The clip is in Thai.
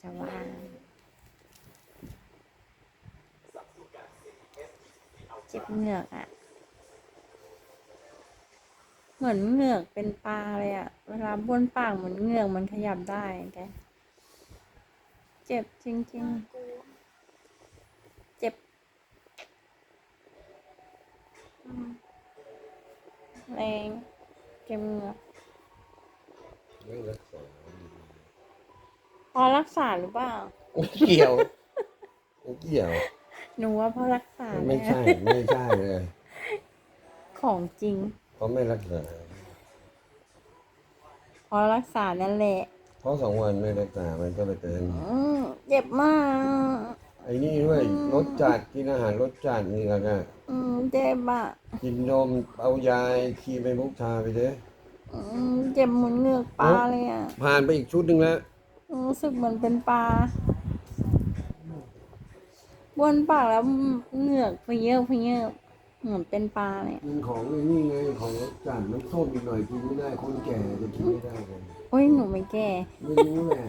จะว่างเจ็บเหงือกอะ่ะ เหมือนเหงือกเป็นปลาเลยอะ่ะ เวลาบ้วนปากเหมือนเหงือกมันขยับได้แกเจ็บจริง ๆ เจ็บอืมแรงเจ็บเหงือกไม่รักษา พอรักษาหรือเปล่าไม่เกี่ยวไม่เกี่ยว หนูว่าเพราะรักษาไม่แน่ใช่ไม่ใช่เลยของจริง เพราะไม่รักษาเพราะรักษานั่นแหละเพราะสองวันไม่รักษามันก็เลยเป็นอืมเจ็บมาก ไอ้นี่ด้วยรสจัดกินอาหารรสจัดนี่แล้วก็อืมเจ็บอะกินนมเอายาคีไปมุกทาไปเด้อืมเจ็บเหมือนเหงือกปลาเลยอะผ่านไปอีกชุดหนึ่งแล้ว รู้สึกเหมือนเป็นปลาบนปากแล้วเหงือกเพเยอะเพเยอะเหมือนเป็นปลาเลยกินของไอ้นี่ไงของรสจัดน้ำส้มอีกหน่อยกินไม่ได้คนแก่จะกินไม่ได้เลยโอ้ยหนูไม่แก่ ไม่รู้แหละ